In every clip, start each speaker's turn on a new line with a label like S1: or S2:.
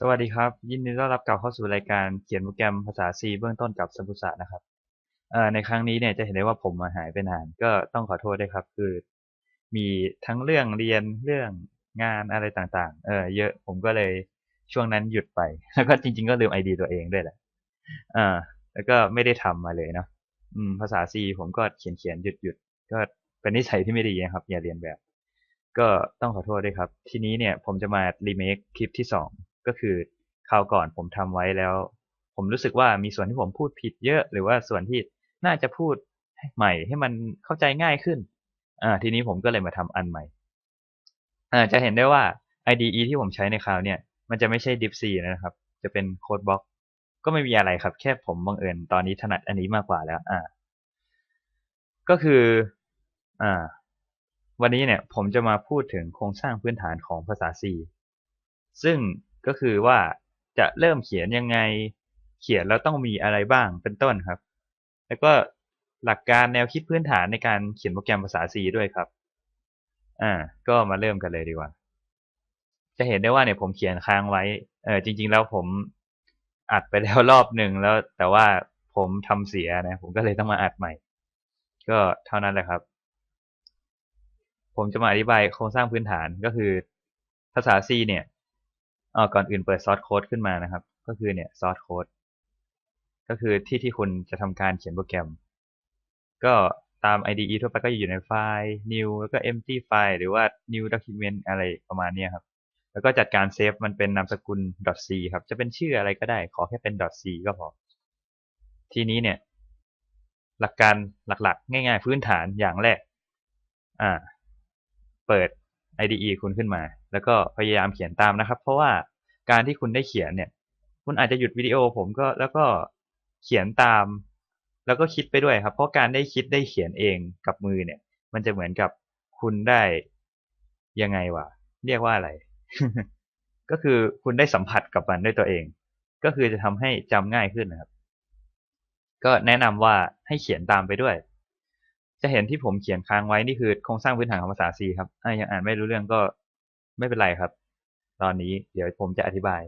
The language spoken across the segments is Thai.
S1: สวัสดีครับ ยินดีต้อนรับกลับเข้าสู่รายการเขียนโปรแกรมภาษา C เบื้องต้นกับสัมพุสะนะครับเอ่อในครั้งนี้เนี่ยจะเห็นได้ว่าผมมาหายไปนาน ก็ต้องขอโทษด้วยครับ คือมีทั้งเรื่องเรียนเรื่องงานอะไรต่างๆ เออเยอะผมก็เลยช่วงนั้นหยุดไป แล้วก็จริง ๆ ก็ลืมไอดีตัวเองด้วยแหละอ่าแล้วก็ไม่ได้ทำมาเลยเนาะอืมภาษา C ผมก็เขียนเขียนหยุดหยุดก็เป็นนิสัยที่ไม่ดีนะครับ อย่าเรียนแบบ ก็ต้องขอโทษด้วยครับ ทีนี้เนี่ยผมจะมารีเมคคลิปที่สอง ก็คือคราวก่อนผมทำไว้แล้ว ผมรู้สึกว่ามีส่วนที่ผมพูดผิดเยอะ หรือว่าส่วนที่น่าจะพูดใหม่ให้มันเข้าใจง่ายขึ้นอ่าทีนี้ผมก็เลยมาทำอันใหม่อ่าจะเห็นได้ว่า IDE ที่ผมใช้ในคราวเนี่ย มันจะไม่ใช่ DeepC นะครับ จะเป็น Codebox ก็ไม่มีอะไรครับ แค่ผมบังเอิญตอนนี้ถนัดอันนี้มากกว่าแล้วอ่าก็คืออ่าวันนี้เนี่ยผมจะมาพูดถึงโครงสร้างพื้นฐานของภาษา C ซึ่ง ก็คือว่าจะเริ่มเขียนยังไง เขียนแล้วต้องมีอะไรบ้างเป็นต้นครับ แล้วก็หลักการแนวคิดพื้นฐานในการเขียนโปรแกรมภาษา C ด้วยครับ อ่า ก็มาเริ่มกันเลยดีกว่า จะเห็นได้ว่าเนี่ยผมเขียนค้างไว้ เออจริง ๆ แล้วผมอัดไปแล้วรอบหนึ่งแล้ว แต่ว่าผมทำเสียนะ ผมก็เลยต้องมาอัดใหม่ ก็เท่านั้นแหละครับ ผมจะมาอธิบายโครงสร้างพื้นฐานก็คือภาษา C เนี่ย อ๋อก่อนอื่นเปิดซอสโค้ดขึ้นมานะครับ ก็คือเนี่ยซอสโค้ดก็คือที่ที่คุณจะทำการเขียนโปรแกรม ก็ตาม IDE ทั่วไปก็อยู่ในไฟล์ new แล้วก็ empty file หรือว่า new document อะไรประมาณนี้ครับ แล้วก็จัดการเซฟมันเป็นนามสกุล .c ครับ จะเป็นชื่ออะไรก็ได้ ขอแค่เป็น .c ก็พอ ทีนี้เนี่ย หลักการหลักๆ ง่ายๆ พื้นฐานอย่างแรก อ่า เปิด IDE คุณขึ้นมา แล้วก็พยายามเขียนตามนะครับ เพราะว่าการที่คุณได้เขียนเนี่ย คุณอาจจะหยุดวิดีโอผมก็แล้วก็เขียนตาม แล้วก็คิดไปด้วยครับ เพราะการได้คิดได้เขียนเองกับมือเนี่ย มันจะเหมือนกับคุณได้ยังไงวะเรียกว่าอะไร ก็คือคุณได้สัมผัสกับมันด้วยตัวเอง ก็คือจะทำให้จำง่ายขึ้นนะครับ ก็แนะนำว่าให้เขียนตามไปด้วย จะเห็นที่ผมเขียนค้างไว้นี่คือโครงสร้างพื้นฐานของภาษา C ครับถ้ายังอ่านไม่รู้เรื่องก็ ไม่เป็นไรครับ ตอนนี้เดี๋ยวผมจะอธิบาย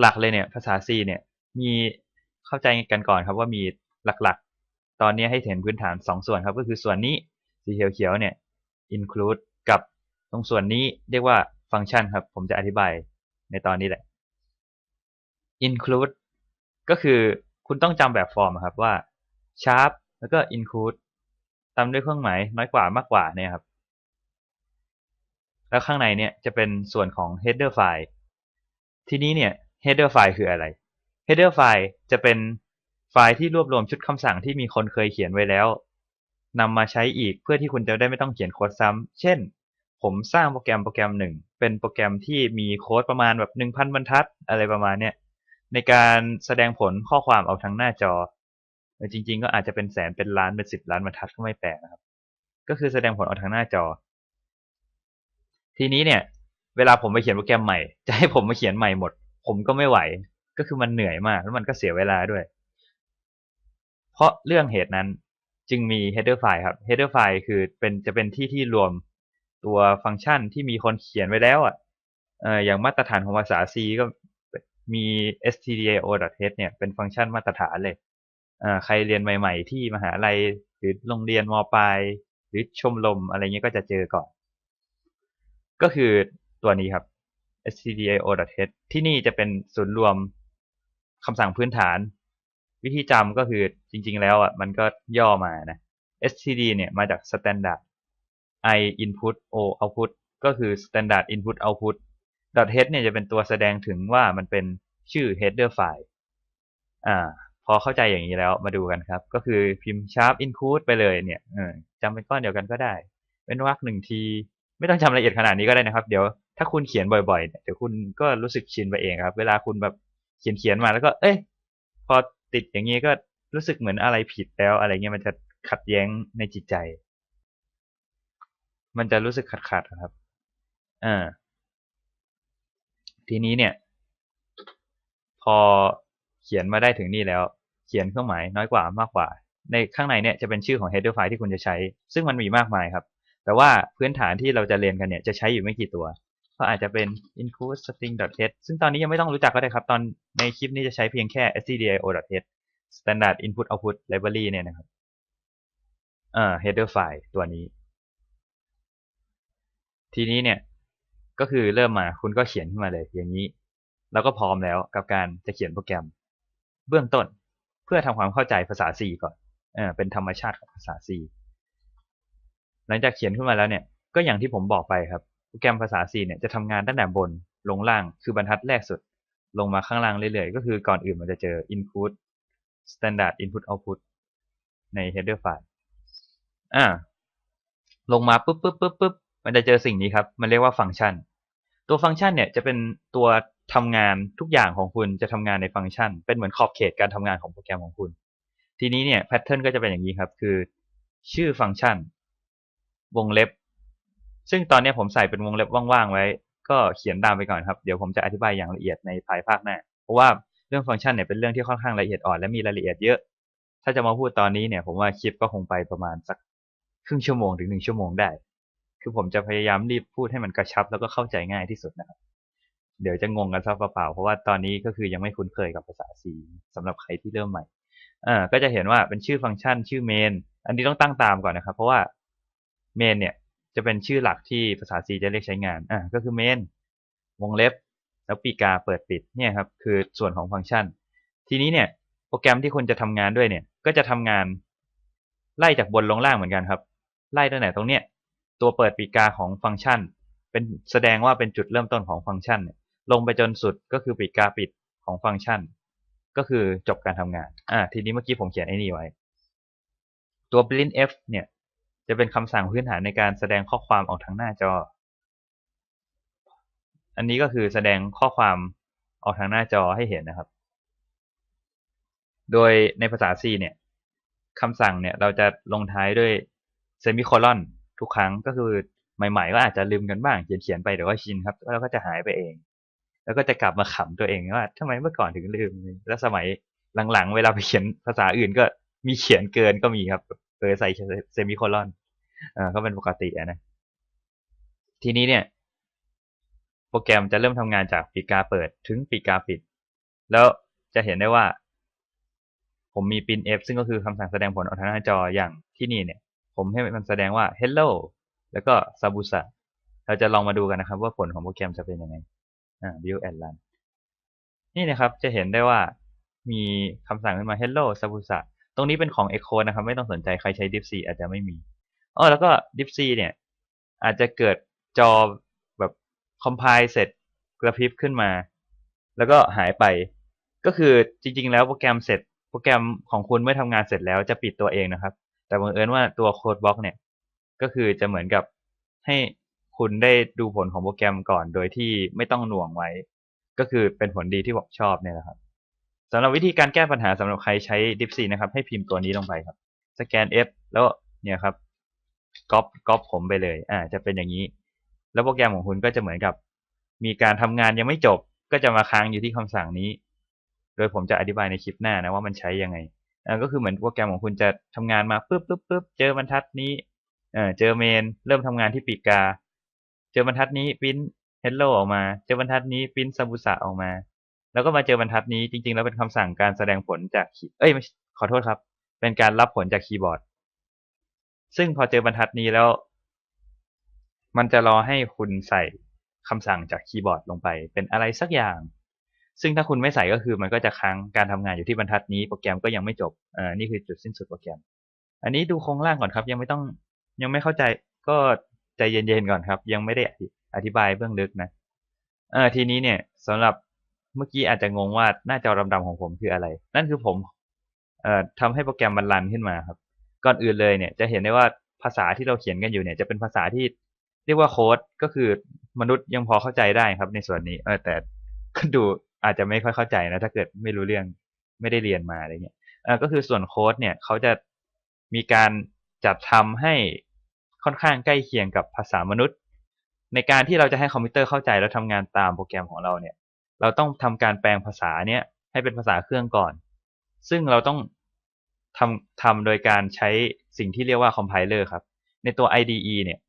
S1: หลักๆเลยเนี่ย ภาษา C เนี่ย มีเข้าใจกันก่อนครับว่ามีหลักๆ ตอนนี้ให้เห็นพื้นฐาน 2 ส่วนครับ ก็คือส่วนนี้สีเขียวๆเนี่ย include กับตรงส่วนนี้เรียกว่าฟังก์ชันครับ ผมจะอธิบายในตอนนี้แหละ include ก็คือคุณต้องจำแบบฟอร์มครับว่า sharp แล้วก็ include ตามด้วยเครื่องหมายน้อยกว่ามากกว่าเนี่ยครับ แล้วข้างในเนี่ยจะเป็นส่วนของ header file ทีนี้เนี่ย header file คืออะไร header file จะเป็นไฟล์ที่รวบรวมชุดคำสั่งที่มีคนเคยเขียนไว้แล้วนำมาใช้อีกเพื่อที่คุณจะได้ไม่ต้องเขียนโค้ดซ้ำ เช่น ผมสร้างโปรแกรมโปรแกรมหนึ่ง เป็นโปรแกรมที่มีโค้ดประมาณแบบหนึ่งพันบรรทัด อะไรประมาณเนี้ยในการแสดงผลข้อความเอาทั้งหน้าจอ จริง ๆ ก็อาจจะเป็นแสนเป็นล้านเป็นสิบล้านบรรทัดก็ไม่แปลกนะครับ ก็คือแสดงผลเอาทั้งหน้าจอ ทีนี้เนี่ย เวลาผมไปเขียนโปรแกรมใหม่ จะให้ผมมาเขียนใหม่หมด ผมก็ไม่ไหว ก็คือมันเหนื่อยมาก แล้วมันก็เสียเวลาด้วย เพราะเรื่องเหตุนั้นจึงมี header file ครับ header file คือเป็นจะเป็นที่ที่รวมตัวฟังก์ชันที่มีคนเขียนไว้แล้วอะเอออย่างมาตรฐานของภาษา C ก็มี stdio.h เนี่ยเป็นฟังก์ชันมาตรฐานเลยใครเรียนใหม่ ๆ ที่มหาลัยหรือโรงเรียนมปลายหรือชมรมอะไรเงี้ยก็จะเจอก่อน ก็คือตัวนี้ครับ stdio.h ที่นี่จะเป็นศูนย์รวมคำสั่งพื้นฐาน วิธีจำก็คือจริง ๆ แล้วอะมันก็ย่อมานะ std เนี่ยมาจาก standard i input o output ก็คือ standard input output .h เนี่ยจะเป็นตัวแสดงถึงว่ามันเป็นชื่อ header file อ่า พอเข้าใจอย่างนี้แล้วมาดูกันครับ ก็คือพิมพ์ sharp include ไปเลยเนี่ยจำเป็นก้อนเดียวกันก็ได้ เป็นวรรคหนึ่งที ไม่ต้องจำละเอียดขนาดนี้ก็ได้นะครับ เดี๋ยวถ้าคุณเขียนบ่อยๆเดี๋ยวคุณก็รู้สึกชินไปเองครับ เวลาคุณแบบเขียนเขียนมาแล้วก็ เอ้ย พอติดอย่างนี้ก็รู้สึกเหมือนอะไรผิดแล้วอะไรเงี้ยมันจะขัดแย้งในจิตใจ มันจะรู้สึกขัดขัดครับอ่าทีนี้เนี่ย พอเขียนมาได้ถึงนี่แล้ว เขียนเครื่องหมายน้อยกว่ามากกว่า ในข้างในเนี่ยจะเป็นชื่อของ header file ที่คุณจะใช้ ซึ่งมันมีมากมายครับ แต่ว่าพื้นฐานที่เราจะเรียนกันเนี่ยจะใช้อยู่ไม่กี่ตัว ก็อาจจะเป็น include string.h ซึ่งตอนนี้ยังไม่ต้องรู้จักก็ได้ครับ ตอนในคลิปนี้จะใช้เพียงแค่ stdio.h standard input output library เนี่ยนะครับเอ่อ header file ตัวนี้ ทีนี้เนี่ยก็คือเริ่มมาคุณก็เขียนขึ้นมาเลย อย่างนี้ แล้วก็พร้อมแล้วกับการจะเขียนโปรแกรม เบื้องต้นเพื่อทำความเข้าใจภาษา C ก่อนเออเป็นธรรมชาติของภาษา C หลังจากเขียนขึ้นมาแล้วเนี่ย ก็อย่างที่ผมบอกไปครับ โปรแกรมภาษา C เนี่ยจะทำงานตั้งแต่บนลงล่าง คือบรรทัดแรกสุด ลงมาข้างล่างเรื่อยๆ ก็คือก่อนอื่นมันจะเจอ input standard input output ใน header file อ่า ลงมาปุ๊บปุ๊บปุ๊บปุ๊บมันจะเจอสิ่งนี้ครับ มันเรียกว่าฟังก์ชัน ตัวฟังก์ชันเนี่ยจะเป็นตัวทำงานทุกอย่างของคุณจะทำงานในฟังก์ชัน เป็นเหมือนขอบเขตการทำงานของโปรแกรมของคุณ ทีนี้เนี่ยแพทเทิร์นก็จะเป็นอย่างนี้ครับ คือ ชื่อฟังก์ชัน วงเล็บ ซึ่งตอนนี้ผมใส่เป็นวงเล็บว่างๆไว้ ก็เขียนตามไปก่อนครับ เดี๋ยวผมจะอธิบายอย่างละเอียดในภายภาคหน้า เพราะว่าเรื่องฟังก์ชันเนี่ยเป็นเรื่องที่ค่อนข้างละเอียดอ่อนและมีรายละเอียดเยอะ ถ้าจะมาพูดตอนนี้เนี่ย ผมว่าคลิปก็คงไปประมาณสักครึ่งชั่วโมงถึงหนึ่งชั่วโมงได้ คือผมจะพยายามรีบพูดให้มันกระชับแล้วก็เข้าใจง่ายที่สุดนะครับ เดี๋ยวจะงงกันซะเปล่าๆเพราะว่าตอนนี้ก็คือยังไม่คุ้นเคยกับภาษา C สำหรับใครที่เริ่มใหม่อ่าก็จะเห็นว่าเป็นชื่อฟังก์ชันชื่อ main อันนี้ต้องตั้งตามก่อนนะครับ เพราะว่า main เนี่ยจะเป็นชื่อหลักที่ภาษา C จะเรียกใช้งาน อ่าก็คือ main วงเล็บ แล้วปีกาเปิดปิดเนี่ยครับคือส่วนของฟังก์ชัน ทีนี้เนี่ยโปรแกรมที่คุณจะทำงานด้วยเนี่ย ก็จะทำงานไล่จากบนลงล่างเหมือนกันครับ ไล่ตั้งแต่ตรงเนี้ยตัวเปิดปีกาของฟังก์ชัน เป็นแสดงว่าเป็นจุดเริ่มต้นของฟังก์ชันเนี่ยลงไปจนสุดก็คือปีกาปิดของฟังก์ชัน ก็คือจบการทำงาน อ่าทีนี้เมื่อกี้ผมเขียนไอ้นี่ไว้ ตัว printf เนี่ย จะเป็นคำสั่งพื้นฐานในการแสดงข้อความออกทางหน้าจอ อันนี้ก็คือแสดงข้อความออกทางหน้าจอให้เห็นนะครับ โดยในภาษา C เนี่ยคำสั่งเนี่ยเราจะลงท้ายด้วยเซมิโคลอนทุกครั้งก็คือใหม่ๆก็อาจจะลืมกันบ้างเขียนๆไปเดี๋ยวก็ชินครับแล้วก็จะหายไปเอง แล้วก็จะกลับมาขำตัวเองว่าทำไมเมื่อก่อนถึงลืมแล้วสมัยหลังๆ เวลาไปเขียนภาษาอื่นก็มีเขียนเกินก็มีครับ เออใส่เซมิโคลอนอ่าก็เป็นปกตินะ ทีนี้เนี่ย โปรแกรมจะเริ่มทำงานจากปีกาเปิดถึงปีกาปิด แล้วจะเห็นได้ว่า ผมมี p r i n f ซึ่งก็คือคำสั่งแสดงผลออกทางหน้าจออย่างที่นี่เนี่ย ผมให้มันแสดงว่า hello แล้วก็ sabusa เราจะลองมาดูกันนะครับ ว่าผลของโปรแกรมจะเป็นยังไงอ่า view and run นี่นะครับจะเห็นได้ว่ามีคำสั่งขึ้นมา hello sabusa ตรงนี้เป็นของ echo นะครับ ไม่ต้องสนใจใครใช้ dipc อาจจะไม่มีอ๋อแล้วก็ dipc เนี่ย อาจจะเกิดจอแบบ compile เสร็จกระพริบขึ้นมา แล้วก็หายไป ก็คือจริง ๆ แล้วโปรแกรมเสร็จ โปรแกรมของคุณเมื่อทำงานเสร็จแล้วจะปิดตัวเองนะครับ แต่บังเอิญว่าตัว code block เนี่ย ก็คือจะเหมือนกับให้คุณได้ดูผลของโปรแกรมก่อน โดยที่ไม่ต้องหน่วงไว้ ก็คือเป็นผลดีที่ผมชอบเนี่ยแหละครับ สำหรับวิธีการแก้ปัญหาสำหรับใครใช้ d i p s นะครับ ให้พิมพ์ตัวนี้ลงไปครับ สแกน F แล้วเนี่ยครับก๊อปก๊อปผมไปเลย อ่า จะเป็นอย่างนี้ แล้วโปรแกรมของคุณก็จะเหมือนกับ มีการทำงานยังไม่จบ ก็จะมาค้างอยู่ที่คำสั่งนี้ โดยผมจะอธิบายในคลิปหน้านะว่ามันใช้ยังไง อ่า ก็คือเหมือนโปรแกรมของคุณจะทำงานมาปุ๊บปุ๊บปุ๊บเจอบรรทัดนี้ เออเจอเมน เริ่มทำงานที่ปีกา เจอบรรทัดนี้พิมพ์ hello ออกมา เจอบรรทัดนี้พิมพ์ซาบุสะออกมา แล้วก็มาเจอบรรทัดนี้จริง ๆ แล้วเป็นคำสั่งการแสดงผลจากเอ้ยขอโทษครับ เป็นการรับผลจากคีย์บอร์ด ซึ่งพอเจอบรรทัดนี้แล้ว มันจะรอให้คุณใส่คำสั่งจากคีย์บอร์ดลงไป เป็นอะไรสักอย่าง ซึ่งถ้าคุณไม่ใส่ก็คือมันก็จะค้างการทำงานอยู่ที่บรรทัดนี้ โปรแกรมก็ยังไม่จบอ่านี่คือจุดสิ้นสุดโปรแกรม อันนี้ดูโครงร่างก่อนครับ ยังไม่ต้องยังไม่เข้าใจก็ใจเย็นๆก่อนครับ ยังไม่ได้อธิบายเบื้องลึกนะเออทีนี้เนี่ยสำหรับ เมื่อกี้อาจจะงงว่าหน้าจอดำๆของผมคืออะไร นั่นคือผมเอ่อทำให้โปรแกรมมันรันขึ้นมาครับ ก่อนอื่นเลยเนี่ยจะเห็นได้ว่าภาษาที่เราเขียนกันอยู่เนี่ยจะเป็นภาษาที่เรียกว่าโค้ดก็คือมนุษย์ยังพอเข้าใจได้ครับ ในส่วนนี้เออแต่ดูอาจจะไม่ค่อยเข้าใจนะถ้าเกิดไม่รู้เรื่องไม่ได้เรียนมาอะไรเงี้ยเออก็คือส่วนโค้ดเนี่ยเขาจะมีการจัดทำให้ค่อนข้างใกล้เคียงกับภาษามนุษย์ ในการที่เราจะให้คอมพิวเตอร์เข้าใจแล้วทำงานตามโปรแกรมของเราเนี่ย เราต้องทำการแปลงภาษาเนี้ยให้เป็นภาษาเครื่องก่อน ซึ่งเราต้องทำทำโดยการใช้สิ่งที่เรียกว่าคอมไพเลอร์ครับ ในตัว IDE เนี่ย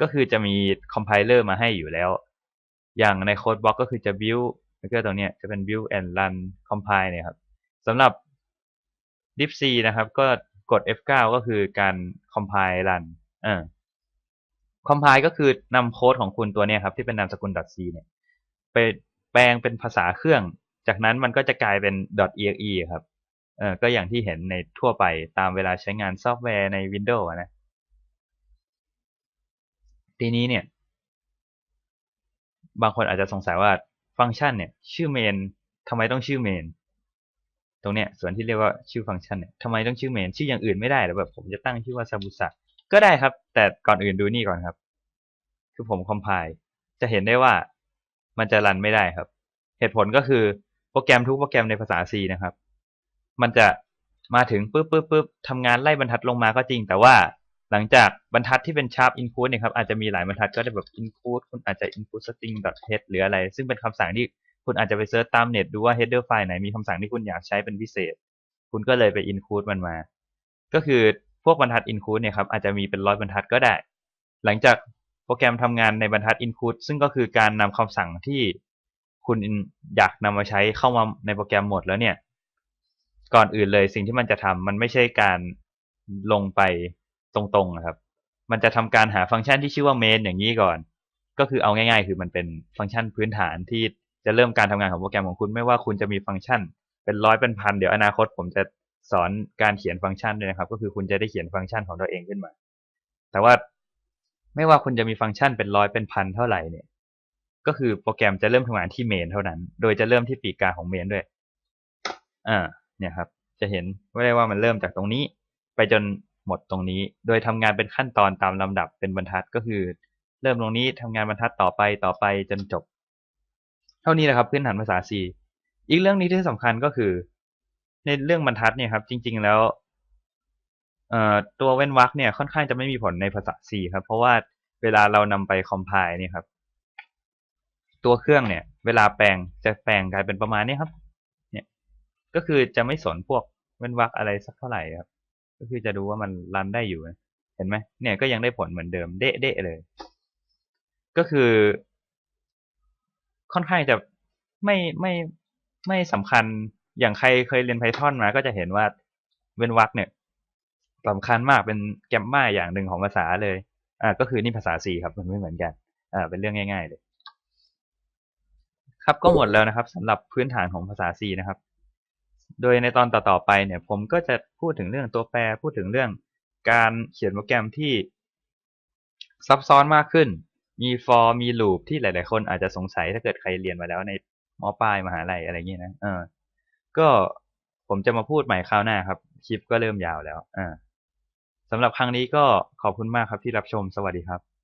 S1: ก็คือจะมีคอมไพเลอร์มาให้อยู่แล้ว อย่างในโค้ดบล็อกก็คือจะ build แล้วก็ตรงเนี้ยจะเป็น build and run compile เนี่ยครับสำหรับ libc นะครับ ก็กด F9 ก็คือการ compile run เออ compile ก็คือนำโค้ดของคุณตัวเนี้ยครับ ที่เป็นนามสกุล .c เนี่ย ไป ปลงเป็นภาษาเครื่อง จากนั้นมันก็จะกลายเป็น .exe ครับเออก็อย่างที่เห็นในทั่วไปตามเวลาใช้งานซอฟต์แวร์ใน Windows นะ ทีนี้เนี่ย บางคนอาจจะสงสัยว่าฟังก์ชันเนี่ย ชื่อเมนทำไมต้องชื่อเมนตรงเนี้ยส่วนที่เรียกว่าชื่อฟังก์ชันเนี่ยทำไมต้องชื่อเมนชื่ออย่างอื่นไม่ได้หรือแบบผมจะตั้งชื่อว่าซาบุสะก็ได้ครับ แต่ก่อนอื่นดูนี่ก่อนครับ คือผมคอมไพล์จะเห็นได้ว่า มันจะรันไม่ได้ครับ เหตุผลก็คือโปรแกรมทุกโปรแกรมในภาษา C นะครับ มันจะมาถึงปุ๊บปุ๊บปุ๊บทำงานไล่บรรทัดลงมาก็จริง แต่ว่าหลังจากบรรทัดที่เป็น sharp include เนี่ยครับอาจจะมีหลายบรรทัดก็ได้แบบ include คุณอาจจะ include string head หรืออะไร ซึ่งเป็นคำสั่งที่คุณอาจจะไปเซิร์ชตามเน็ตดูว่า header file ไหนมีคำสั่งที่คุณอยากใช้เป็นพิเศษ คุณก็เลยไป include มันมา ก็คือพวกบรรทัด include เนี่ยครับอาจจะมีเป็นร้อยบรรทัดก็ได้ หลังจาก โปรแกรมทำงานในบรรทัด include ซึ่งก็คือการนำคำสั่งที่คุณอยากนำมาใช้เข้ามาในโปรแกรมหมดแล้วเนี่ย ก่อนอื่นเลยสิ่งที่มันจะทำมันไม่ใช่การลงไปตรงๆนะครับ มันจะทำการหาฟังก์ชันที่ชื่อว่า main อย่างนี้ก่อน ก็คือเอาง่ายๆ คือมันเป็นฟังก์ชันพื้นฐานที่จะเริ่มการทำงานของโปรแกรมของคุณไม่ว่าคุณจะมีฟังก์ชัน เป็นร้อยเป็นพันเดี๋ยวอนาคต ผมจะสอนการเขียนฟังก์ชันด้วยนะครับ ก็คือคุณจะได้เขียนฟังก์ชันของตัวเองขึ้นมา แต่ว่า ไม่ว่าคุณจะมีฟังก์ชันเป็นร้อยเป็นพันเท่าไหร่เนี่ย ก็คือโปรแกรมจะเริ่มทำงานที่เมนเท่านั้น โดยจะเริ่มที่ปีกกาของเมนด้วย อ่า เนี่ยครับ จะเห็นว่าได้ว่ามันเริ่มจากตรงนี้ ไปจนหมดตรงนี้ โดยทำงานเป็นขั้นตอนตามลำดับเป็นบรรทัดก็คือ เริ่มตรงนี้ทำงานบรรทัดต่อไปต่อไปจนจบ เท่านี้แหละครับพื้นฐานภาษา C อีกเรื่องนี้ที่สำคัญก็คือ ในเรื่องบรรทัดเนี่ยครับ จริง ๆ แล้ว ตัวเว้นวรรคเนี่ยค่อนข้างจะไม่มีผลในภาษา C ครับ เพราะว่าเวลาเรานำไปคอมไพล์เนี่ยครับ ตัวเครื่องเนี่ย เวลาแปลงจะแปลงกลายเป็นประมาณนี้ครับ เนี่ย ก็คือจะไม่สนพวกเว้นวรรคอะไรสักเท่าไหร่ครับ ก็คือจะดูว่ามันรันได้อยู่ เห็นไหมเนี่ยก็ยังได้ผลเหมือนเดิมเด๊ะเลย ก็คือ ค่อนข้างจะไม่ไม่ไม่สำคัญอย่างใครเคยเรียน Python มาก็จะเห็นว่าเว้นวรรคเนี่ย สำคัญมากเป็นแกมมาอย่างหนึ่งของภาษาเลย อ่า ก็คือนี่ภาษา C ครับ มันไม่เหมือนกัน อ่า เป็นเรื่องง่าย ๆ เลย ครับก็หมดแล้วนะครับสำหรับพื้นฐานของภาษา C นะครับ โดยในตอนต่อๆไปเนี่ย ผมก็จะพูดถึงเรื่องตัวแปรพูดถึงเรื่องการเขียนโปรแกรมที่ซับซ้อนมากขึ้น มี for มี loop ที่หลาย ๆ คนอาจจะสงสัยถ้าเกิดใครเรียนมาแล้วในมปลายมหาลัยอะไรเงี้ยนะ เออ ก็ผมจะมาพูดใหม่คราวหน้าครับ คลิปก็เริ่มยาวแล้ว อ่า สำหรับครั้งนี้ก็ขอบคุณมากครับที่รับชมสวัสดีครับ